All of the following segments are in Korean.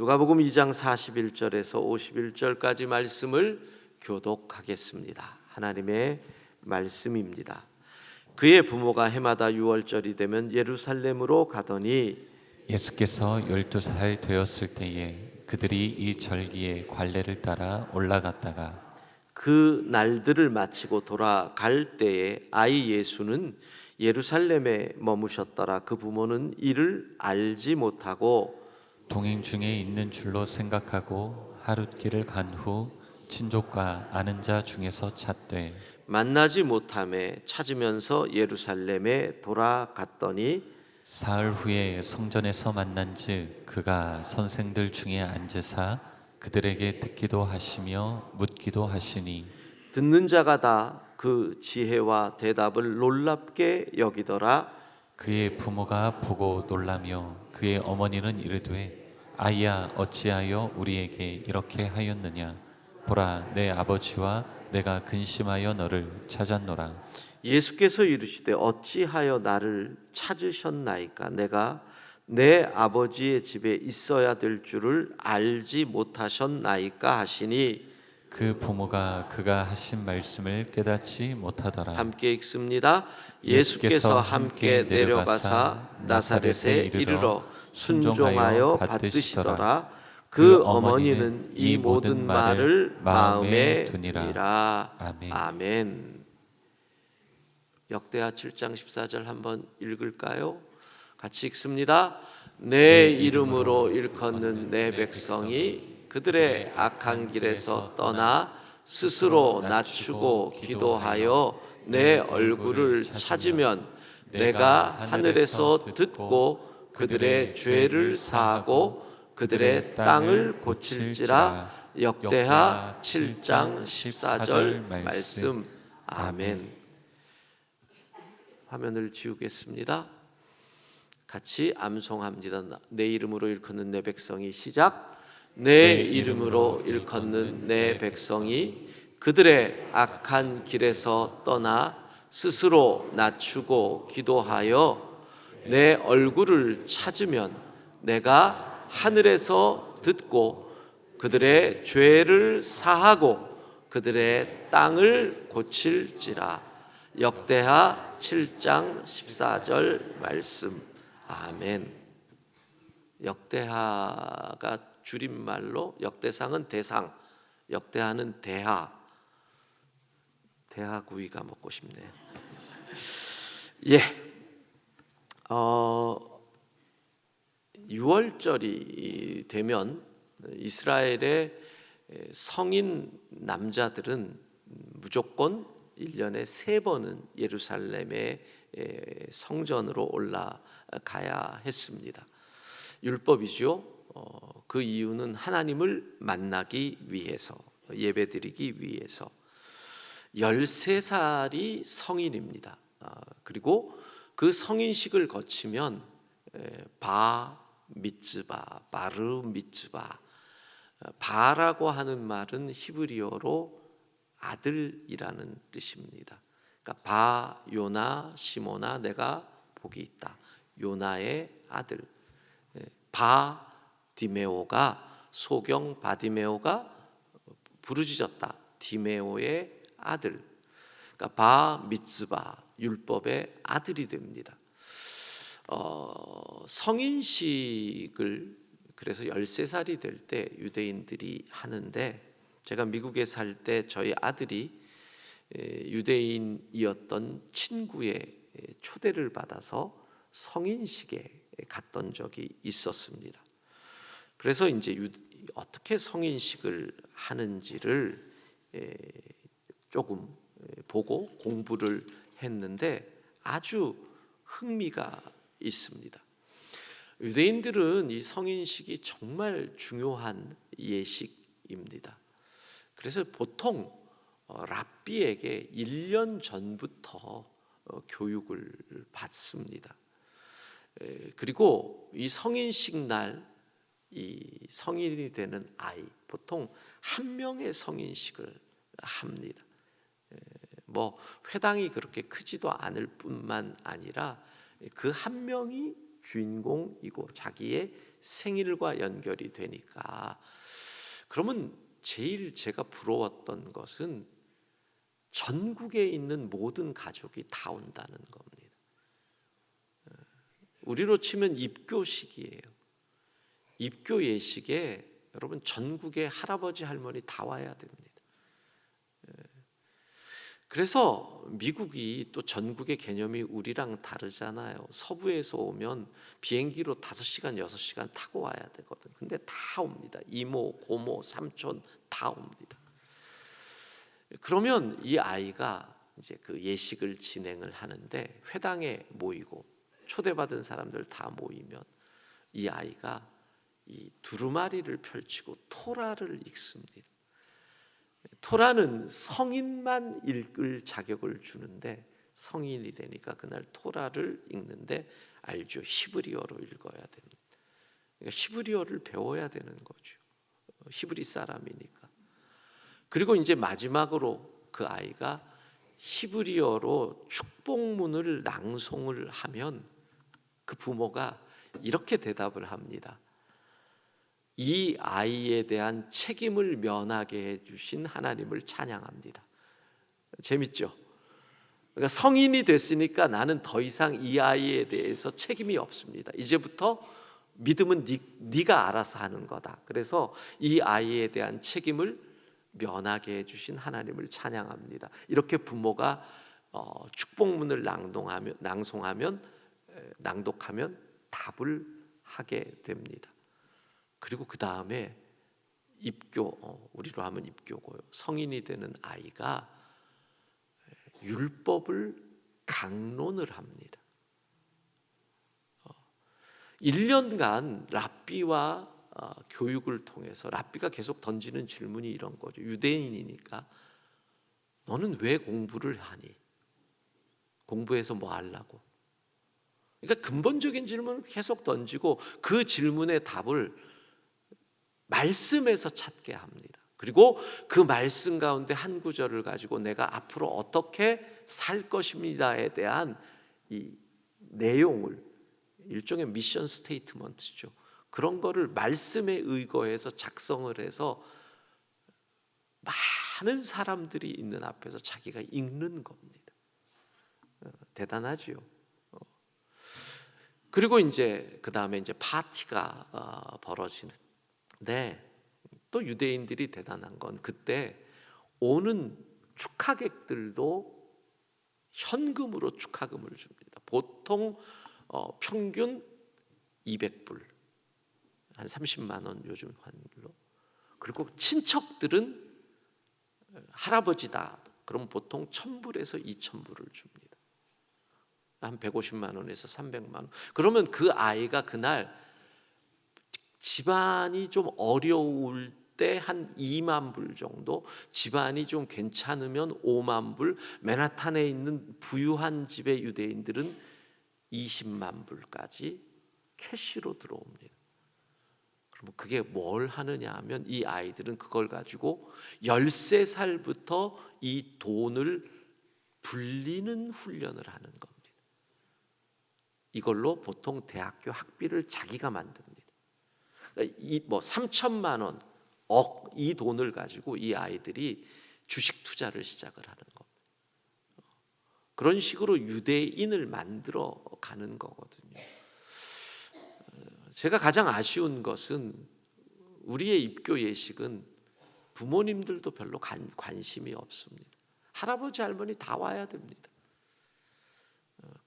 누가복음 2장 41절에서 51절까지 말씀을 교독하겠습니다. 하나님의 말씀입니다. 그의 부모가 해마다 유월절이 되면 예루살렘으로 가더니 예수께서 열두 살 되었을 때에 그들이 이 절기에 관례를 따라 올라갔다가 그 날들을 마치고 돌아갈 때에 아이 예수는 예루살렘에 머무셨더라. 그 부모는 이를 알지 못하고 동행 중에 있는 줄로 생각하고 하룻길을 간 후 친족과 아는 자 중에서 찾되 만나지 못함에 찾으면서 예루살렘에 돌아갔더니 사흘 후에 성전에서 만난즉 그가 선생들 중에 앉으사 그들에게 듣기도 하시며 묻기도 하시니 듣는 자가 다 그 지혜와 대답을 놀랍게 여기더라. 그의 부모가 보고 놀라며 그의 어머니는 이르되 아이야 어찌하여 우리에게 이렇게 하였느냐? 보라 내 아버지와 내가 근심하여 너를 찾았노라. 예수께서 이르시되 어찌하여 나를 찾으셨나이까? 내가 내 아버지의 집에 있어야 될 줄을 알지 못하셨나이까 하시니 그 부모가 그가 하신 말씀을 깨닫지 못하더라. 함께 읽습니다. 예수께서 함께 내려가사 나사렛에 이르러 순종하여 받드시더라. 그 어머니는 이 모든 말을 마음에 두니라. 아멘. 아멘. 역대하 7장 14절 한번 읽을까요? 같이 읽습니다. 내 이름으로 일컫는 내 백성이 그들의 악한 길에서 떠나 스스로 낮추고 기도하여 내 얼굴을 찾으면 내가 하늘에서 듣고 그들의 죄를 사하고 그들의 땅을 고칠지라. 역대하 7장 14절 말씀. 아멘. 화면을 지우겠습니다. 같이 암송합니다. 내 이름으로 일컫는 내 백성이 시작. 내 이름으로 일컫는 내 백성이 그들의 악한 길에서 떠나 스스로 낮추고 기도하여 내 얼굴을 찾으면 내가 하늘에서 듣고 그들의 죄를 사하고 그들의 땅을 고칠지라 역대하 7장 14절 말씀 아멘 역대하가 줄임말로 역대상은 대상, 역대하는 대하. 대하 구이가 먹고 싶네요. 예, 어, 6월절이 되면 이스라엘의 성인 남자들은 무조건 1년에 세 번은 예루살렘의 성전으로 올라가야 했습니다. 율법이죠. 어, 그 이유는 하나님을 만나기 위해서 예배드리기 위해서 13살이 성인입니다. 아, 그리고 그 성인식을 거치면 바 미츠바, 바르 미츠바 바라고 하는 말은 히브리어로 아들이라는 뜻입니다. 그러니까 바 요나 시모나 내가 복이 있다. 요나의 아들. 바 디메오가 소경 바디메오가 부르짖었다. 디메오의 아들. 그러니까 바 미츠바 율법의 아들이 됩니다. 어, 성인식을 그래서 13살이 될 때 유대인들이 하는데 제가 미국에 살 때 저희 아들이 유대인이었던 친구의 초대를 받아서 성인식에 갔던 적이 있었습니다. 그래서 이제 어떻게 성인식을 하는지를 조금 보고 공부를 했는데 아주 흥미가 있습니다. 유대인들은 이 성인식이 정말 중요한 예식입니다. 그래서 보통 어, 랍비에게 1년 전부터 어, 교육을 받습니다. 그리고 이 성인식 날 이 성인이 되는 아이 보통 한 명의 성인식을 합니다. 뭐 회당이 그렇게 크지도 않을 뿐만 아니라 그 한 명이 주인공이고 자기의 생일과 연결이 되니까 그러면 제일 제가 부러웠던 것은 전국에 있는 모든 가족이 다 온다는 겁니다. 어, 우리로 치면 입교식이에요. 입교 예식에 여러분 전국의 할아버지 할머니 다 와야 됩니다. 예. 그래서 미국이 또 전국의 개념이 우리랑 다르잖아요. 서부에서 오면 비행기로 5시간, 6시간 타고 와야 되거든. 근데 다 옵니다. 이모, 고모, 삼촌 다 옵니다. 그러면 이 아이가 이제 그 예식을 진행을 하는데 회당에 모이고 초대받은 사람들 다 모이면 이 아이가 이 두루마리를 펼치고 토라를 읽습니다. 토라는 성인만 읽을 자격을 주는데 성인이 되니까 그날 토라를 읽는데 알죠 히브리어로 읽어야 됩니다. 그러니까 히브리어를 배워야 되는 거죠. 히브리 사람이니까. 그리고 이제 마지막으로 그 아이가 히브리어로 축복문을 낭송을 하면 그 부모가 이렇게 대답을 합니다. 이 아이에 대한 책임을 면하게 해주신 하나님을 찬양합니다. 재밌죠? 그러니까 성인이 됐으니까 나는 더 이상 이 아이에 대해서 책임이 없습니다. 이제부터 믿음은 네, 네가 알아서 하는 거다. 그래서 이 아이에 대한 책임을 면하게 해주신 하나님을 찬양합니다. 이렇게 부모가 어, 축복문을 낭송하면 에, 낭독하면 답을 하게 됩니다. 그리고 그 다음에 입교 어, 우리로 하면 입교고요. 성인이 되는 아이가 율법을 강론을 합니다. 1년간 랍비와 어, 교육을 통해서 랍비가 계속 던지는 질문이 이런 거죠. 유대인이니까 너는 왜 공부를 하니? 공부해서 뭐 하려고? 그러니까 근본적인 질문을 계속 던지고 그 질문의 답을 말씀에서 찾게 합니다. 그리고 그 말씀 가운데 한 구절을 가지고 내가 앞으로 어떻게 살 것입니다에 대한 이 내용을 일종의 미션 스테이트먼트죠. 그런 거를 말씀에 의거해서 작성을 해서 많은 사람들이 있는 앞에서 자기가 읽는 겁니다. 어, 대단하지요. 어. 그리고 이제 그 다음에 이제 파티가 어, 벌어지는 데또 유대인들이 대단한 건 그때 오는 축하객들도 현금으로 축하금을 줍니다. 보통 어, 평균 200불, 한 30만 원 요즘 환율로. 그리고 친척들은 할아버지다. 그럼 보통 1000불에서 2000불을 줍니다. 한 150만 원에서 300만 원. 그러면 그 아이가 그날 집안이 좀 어려울 때 한 2만 불 정도, 집안이 좀 괜찮으면 5만 불, 맨하탄에 있는 부유한 집의 유대인들은 20만 불까지 캐시로 들어옵니다. 그러면 그게 뭘 하느냐 하면 이 아이들은 그걸 가지고 13살부터 이 돈을 불리는 훈련을 하는 겁니다. 이걸로 보통 대학교 학비를 자기가 만듭니다. 이뭐 3천만 원, 억 이 돈을 가지고 이 아이들이 주식 투자를 시작을 하는 겁니다. 그런 식으로 유대인을 만들어 가는 거거든요. 제가 가장 아쉬운 것은 우리의 입교 예식은 부모님들도 별로 관, 관심이 없습니다. 할아버지 할머니 다 와야 됩니다.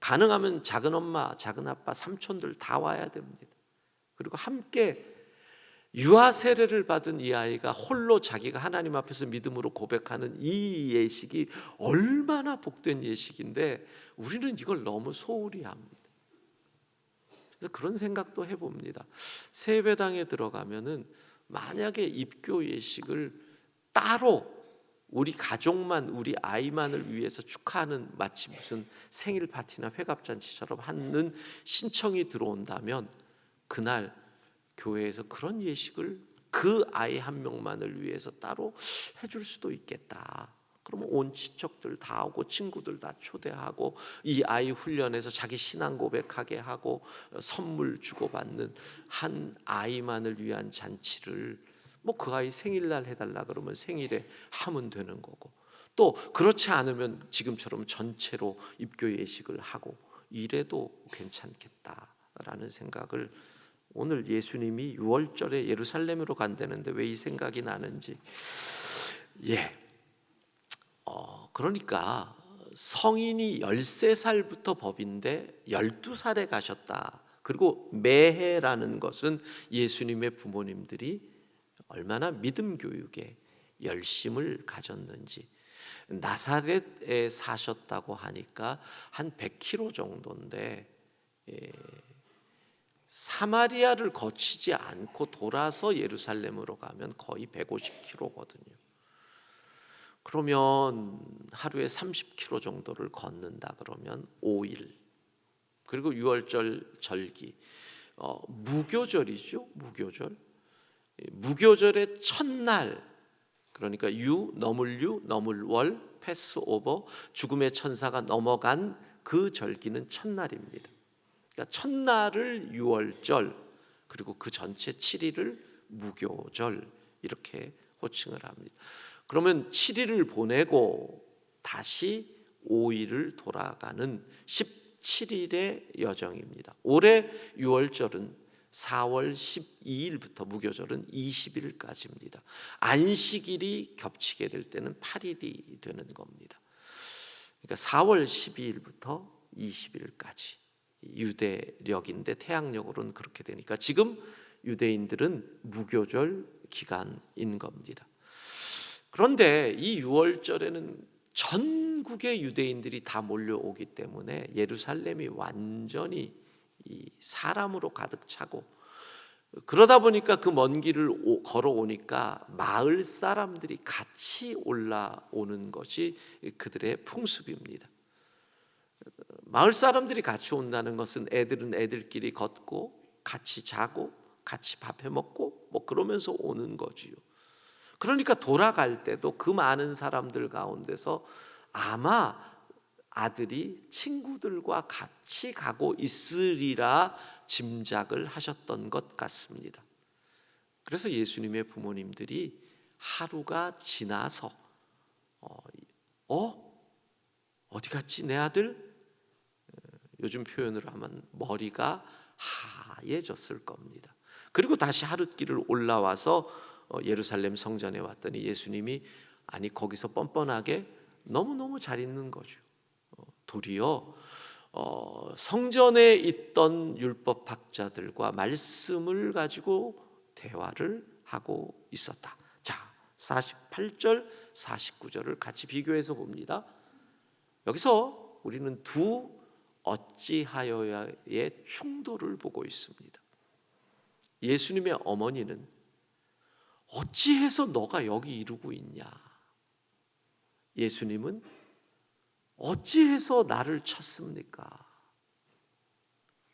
가능하면 작은 엄마, 작은 아빠, 삼촌들 다 와야 됩니다. 그리고 함께 유아 세례를 받은 이 아이가 홀로 자기가 하나님 앞에서 믿음으로 고백하는 이 예식이 얼마나 복된 예식인데 우리는 이걸 너무 소홀히 합니다. 그래서 그런 생각도 해봅니다. 세배당에 들어가면은 만약에 입교 예식을 따로 우리 가족만 우리 아이만을 위해서 축하하는 마치 무슨 생일 파티나 회갑 잔치처럼 하는 신청이 들어온다면 그날 교회에서 그런 예식을 그 아이 한 명만을 위해서 따로 해줄 수도 있겠다. 그러면 온 친척들 다 오고 친구들 다 초대하고 이 아이 훈련해서 자기 신앙 고백하게 하고 어, 선물 주고받는 한 아이만을 위한 잔치를 뭐 그 아이 생일날 해달라 그러면 생일에 하면 되는 거고 또 그렇지 않으면 지금처럼 전체로 입교 예식을 하고 이래도 괜찮겠다라는 생각을 오늘 예수님이 6월절에 예루살렘으로 간다는데 왜 이 생각이 나는지 예. 어, 그러니까 성인이 13살부터 법인데 12살에 가셨다. 그리고 매해라는 것은 예수님의 부모님들이 얼마나 믿음 교육에 열심을 가졌는지 나사렛에 사셨다고 하니까 한 100km 정도인데 예, 사마리아를 거치지 않고 돌아서 예루살렘으로 가면 거의 150km거든요. 그러면 하루에 30km 정도를 걷는다 그러면 5일. 그리고 6월절 절기. 어, 무교절이죠. 무교절. 예, 무교절의 첫날 그러니까 유 넘을 유 넘을 월 패스오버 죽음의 천사가 넘어간 그 절기는 첫날입니다. 그러니까 첫날을 유월절 그리고 그 전체 7일을 무교절 이렇게 호칭을 합니다. 그러면 7일을 보내고 다시 5일을 돌아가는 17일의 여정입니다. 올해 6월절은 4월 12일부터 무교절은 20일까지입니다. 안식일이 겹치게 될 때는 8일이 되는 겁니다. 그러니까 4월 12일부터 20일까지 유대력인데 태양력으로는 그렇게 되니까 지금 유대인들은 무교절 기간인 겁니다. 그런데 이 6월절에는 전국의 유대인들이 다 몰려오기 때문에 예루살렘이 완전히 이 사람으로 가득 차고 그러다 보니까 그 먼 길을 오- 걸어오니까 마을 사람들이 같이 올라오는 것이 그들의 풍습입니다. 마을 사람들이 같이 온다는 것은 애들은 애들끼리 걷고 같이 자고 같이 밥해 먹고 뭐 그러면서 오는 거지요. 그러니까 돌아갈 때도 그 많은 사람들 가운데서 아마 아들이 친구들과 같이 가고 있으리라 짐작을 하셨던 것 같습니다. 그래서 예수님의 부모님들이 하루가 지나서 어, 어? 어디 갔지 내 아들? 어, 요즘 표현으로 하면 머리가 하얘졌을 겁니다. 그리고 다시 하룻길을 올라와서 어, 예루살렘 성전에 왔더니 예수님이 아니 거기서 뻔뻔하게 너무 너무 잘 있는 거죠. 어, 도리어 어, 성전에 있던 율법 학자들과 말씀을 가지고 대화를 하고 있었다. 자, 48절, 49절을 같이 비교해서 봅니다. 여기서 우리는 두 어찌하여야의 충돌을 보고 있습니다. 예수님의 어머니는 어찌해서 너가 여기 이루고 있냐? 예수님은 어찌해서 나를 찾습니까?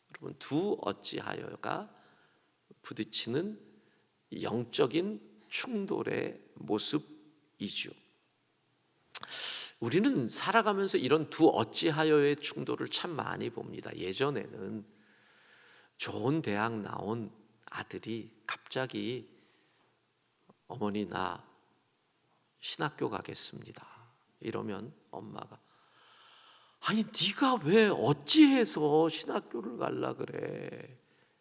여러분 두 어찌하여가 부딪히는 영적인 충돌의 모습이죠. 우리는 살아가면서 이런 두 어찌하여의 충돌을 참 많이 봅니다. 예전에는 좋은 대학 나온 아들이 갑자기 어머니 나 신학교 가겠습니다. 이러면 엄마가 아니 네가 왜 어찌해서 신학교를 갈라 그래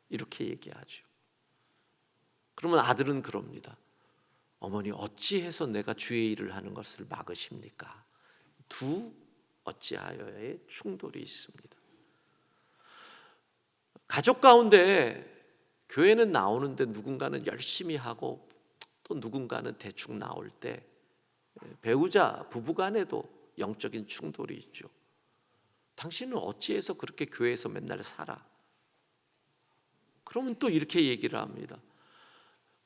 이렇게 얘기하죠. 그러면 아들은 그럽니다. 어머니 어찌해서 내가 주의 일을 하는 것을 막으십니까? 두 어찌하여의 충돌이 있습니다. 가족 가운데 교회는 나오는데 누군가는 열심히 하고 또 누군가는 대충 나올 때 배우자 부부 간에도 영적인 충돌이 있죠. 당신은 어찌해서 그렇게 교회에서 맨날 살아? 그러면 또 이렇게 얘기를 합니다.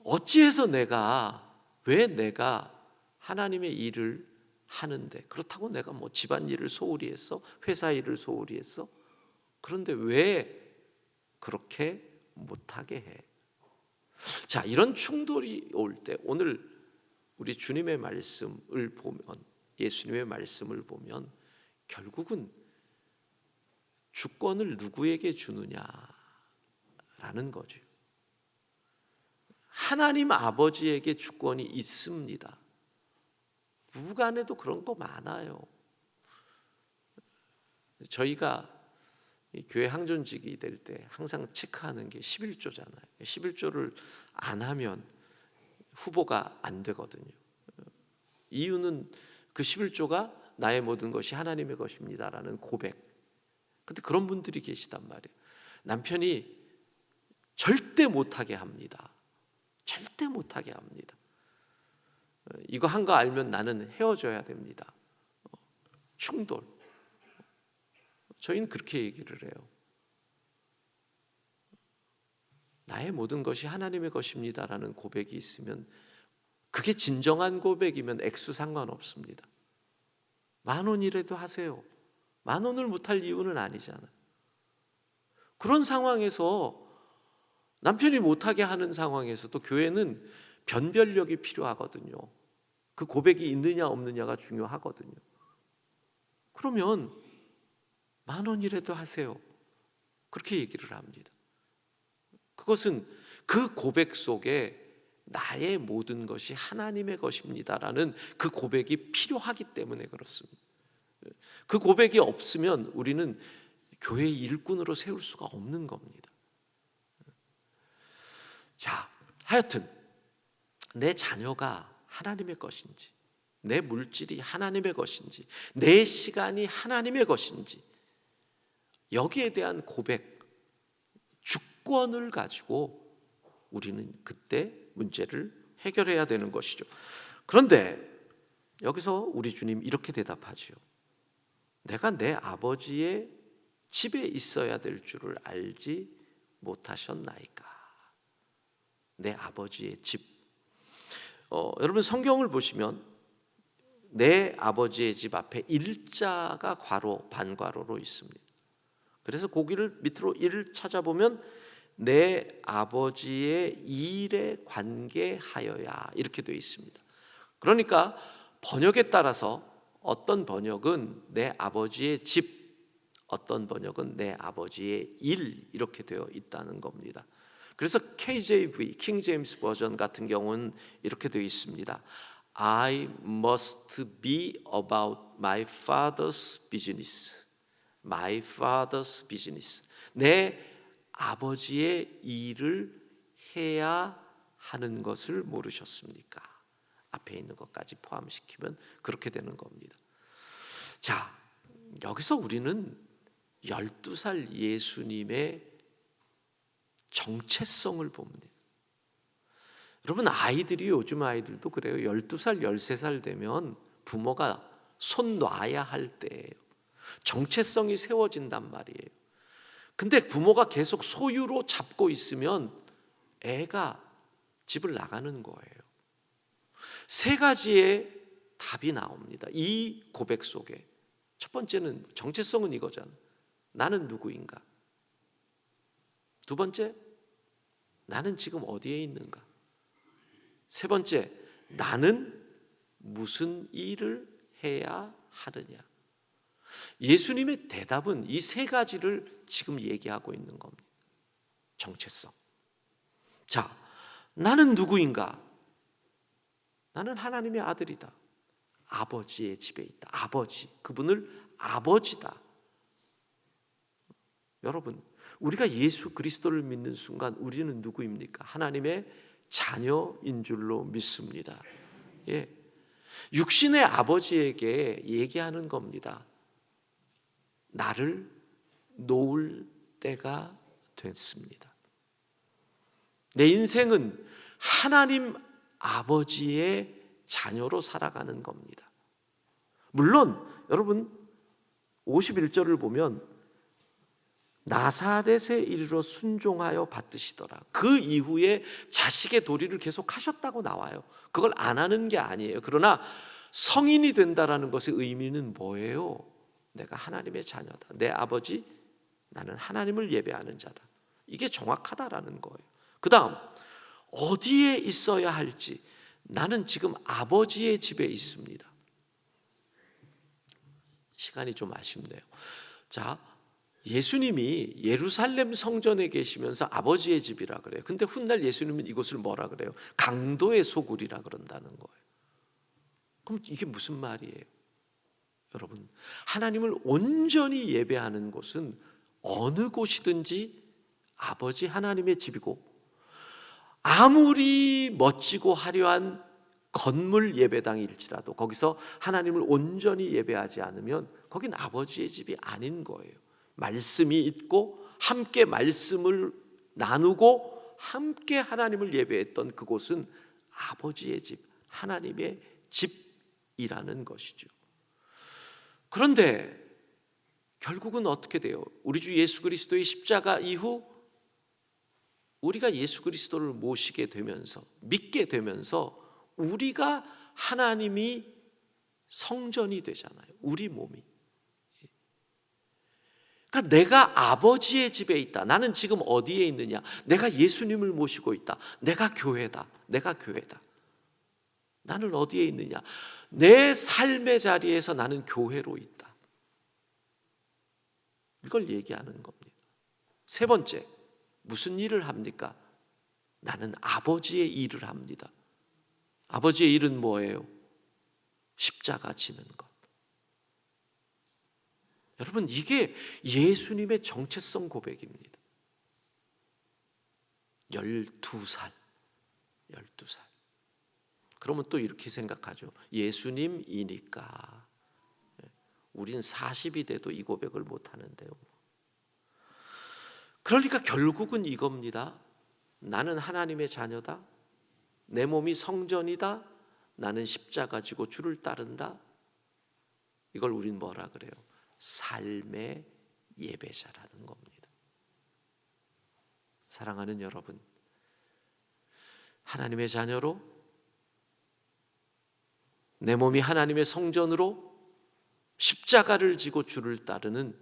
어찌해서 내가 왜 내가 하나님의 일을 하는데 그렇다고 내가 뭐 집안 일을 소홀히 했어? 회사 일을 소홀히 했어? 그런데 왜 그렇게 못하게 해? 자, 이런 충돌이 올 때 오늘 우리 주님의 말씀을 보면 예수님의 말씀을 보면 결국은 주권을 누구에게 주느냐라는 거죠. 하나님 아버지에게 주권이 있습니다. 부부간에도 그런 거 많아요. 저희가 이 교회 항존직이 될 때 항상 체크하는 게 11조잖아요. 11조를 안 하면 후보가 안 되거든요. 이유는 그 11조가 나의 모든 것이 하나님의 것입니다라는 고백. 근데 그런 분들이 계시단 말이에요. 남편이 절대 못하게 합니다. 절대 못하게 합니다. 어, 이거 한 거 알면 나는 헤어져야 됩니다. 어, 충돌. 저희는 그렇게 얘기를 해요. 나의 모든 것이 하나님의 것입니다라는 고백이 있으면 그게 진정한 고백이면 액수 상관없습니다. 만 원이라도 하세요. 만 원을 못할 이유는 아니잖아. 그런 상황에서 남편이 못하게 하는 상황에서도 교회는 변별력이 필요하거든요. 그 고백이 있느냐 없느냐가 중요하거든요. 그러면 만 원이라도 하세요. 그렇게 얘기를 합니다. 그것은 그 고백 속에 나의 모든 것이 하나님의 것입니다라는 그 고백이 필요하기 때문에 그렇습니다. 그 고백이 없으면 우리는 교회의 일꾼으로 세울 수가 없는 겁니다. 자, 하여튼 내 자녀가 하나님의 것인지, 내 물질이 하나님의 것인지, 내 시간이 하나님의 것인지, 여기에 대한 고백, 주권을 가지고 우리는 그때 문제를 해결해야 되는 것이죠. 그런데 여기서 우리 주님 이렇게 대답하지요. 내가 내 아버지의 집에 있어야 될 줄을 알지 못하셨나이까. 내 아버지의 집. 어, 여러분 성경을 보시면 내 아버지의 집 앞에 일자가 괄호 반괄호로 있습니다. 그래서 고기를 밑으로 일을 찾아보면 내 아버지의 일에 관계하여야 이렇게 되어 있습니다. 그러니까 번역에 따라서 어떤 번역은 내 아버지의 집, 어떤 번역은 내 아버지의 일 이렇게 되어 있다는 겁니다. 그래서 KJV, 킹 제임스 버전 같은 경우는 이렇게 되어 있습니다. I must be about my father's business. My father's business. 내 아버지의 일을 해야 하는 것을 모르셨습니까? 앞에 있는 것까지 포함시키면 그렇게 되는 겁니다. 자, 여기서 우리는 12살 예수님의 정체성을 봅니다. 여러분 아이들이 요즘 아이들도 그래요. 12살, 13살 되면 부모가 손 놔야 할 때예요. 정체성이 세워진단 말이에요. 근데 부모가 계속 소유로 잡고 있으면 애가 집을 나가는 거예요. 세 가지의 답이 나옵니다. 이 고백 속에. 첫 번째는 정체성은 이거잖아. 나는 누구인가? 두 번째, 나는 지금 어디에 있는가? 세 번째, 나는 무슨 일을 해야 하느냐? 예수님의 대답은 이 세 가지를 지금 얘기하고 있는 겁니다. 정체성. 자, 나는 누구인가? 나는 하나님의 아들이다. 아버지의 집에 있다. 아버지. 그분을 아버지다. 여러분, 우리가 예수 그리스도를 믿는 순간 우리는 누구입니까? 하나님의 자녀인 줄로 믿습니다. 예. 육신의 아버지에게 얘기하는 겁니다. 나를 놓을 때가 됐습니다. 내 인생은 하나님 아버지의 자녀로 살아가는 겁니다. 물론 여러분 51절을 보면 나사렛에 이르러 순종하여 받으시더라. 그 이후에 자식의 도리를 계속 하셨다고 나와요. 그걸 안 하는 게 아니에요. 그러나 성인이 된다라는 것의 의미는 뭐예요? 내가 하나님의 자녀다. 내 아버지 나는 하나님을 예배하는 자다. 이게 정확하다라는 거예요. 그다음 어디에 있어야 할지 나는 지금 아버지의 집에 있습니다. 시간이 좀 아쉽네요. 자, 예수님이 예루살렘 성전에 계시면서 아버지의 집이라 그래요. 근데 훗날 예수님은 이곳을 뭐라 그래요? 강도의 소굴이라 그런다는 거예요. 그럼 이게 무슨 말이에요? 여러분, 하나님을 온전히 예배하는 곳은 어느 곳이든지 아버지 하나님의 집이고 아무리 멋지고 화려한 건물 예배당일지라도 거기서 하나님을 온전히 예배하지 않으면 거긴 아버지의 집이 아닌 거예요. 말씀이 있고 함께 말씀을 나누고 함께 하나님을 예배했던 그곳은 아버지의 집, 하나님의 집이라는 것이죠. 그런데 결국은 어떻게 돼요? 우리 주 예수 그리스도의 십자가 이후 우리가 예수 그리스도를 모시게 되면서 믿게 되면서 우리가 하나님이 성전이 되잖아요. 우리 몸이. 그러니까 내가 아버지의 집에 있다. 나는 지금 어디에 있느냐? 내가 예수님을 모시고 있다. 내가 교회다. 내가 교회다. 나는 어디에 있느냐? 내 삶의 자리에서 나는 교회로 있다. 이걸 얘기하는 겁니다. 세 번째, 무슨 일을 합니까? 나는 아버지의 일을 합니다. 아버지의 일은 뭐예요? 십자가 지는 것. 여러분, 이게 예수님의 정체성 고백입니다. 12살. 12살. 그러면 또 이렇게 생각하죠. 예수님이니까. 우린 40이 돼도 이 고백을 못 하는데요. 그러니까 결국은 이겁니다. 나는 하나님의 자녀다. 내 몸이 성전이다. 나는 십자가 지고 주를 따른다. 이걸 우린 뭐라 그래요? 삶의 예배자라는 겁니다. 사랑하는 여러분, 하나님의 자녀로 내 몸이 하나님의 성전으로 십자가를 지고 주를 따르는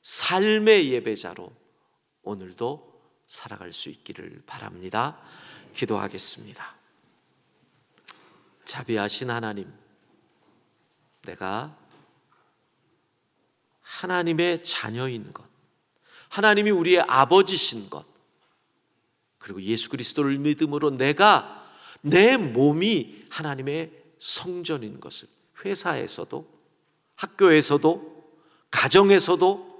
삶의 예배자로 오늘도 살아갈 수 있기를 바랍니다. 기도하겠습니다. 자비하신 하나님, 내가 하나님의 자녀인 것, 하나님이 우리의 아버지신 것, 그리고 예수 그리스도를 믿음으로 내가 내 몸이 하나님의 성전인 것을 회사에서도 학교에서도 가정에서도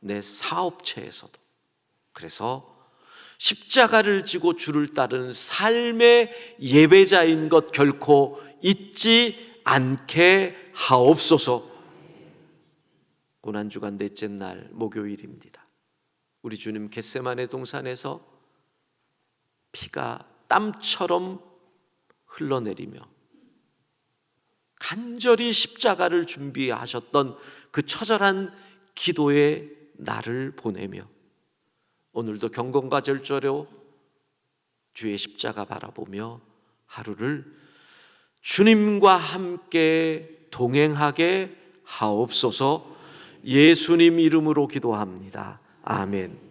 내 사업체에서도 그래서 십자가를 지고 주를 따르는 삶의 예배자인 것 결코 잊지 않게 하옵소서. 고난주간 넷째 날 목요일입니다. 우리 주님 겟세만의 동산에서 피가 땀처럼 흘러내리며 간절히 십자가를 준비하셨던 그 처절한 기도의 날을 보내며 오늘도 경건과 절절로 주의 십자가 바라보며 하루를 주님과 함께 동행하게 하옵소서 예수님 이름으로 기도합니다. 아멘.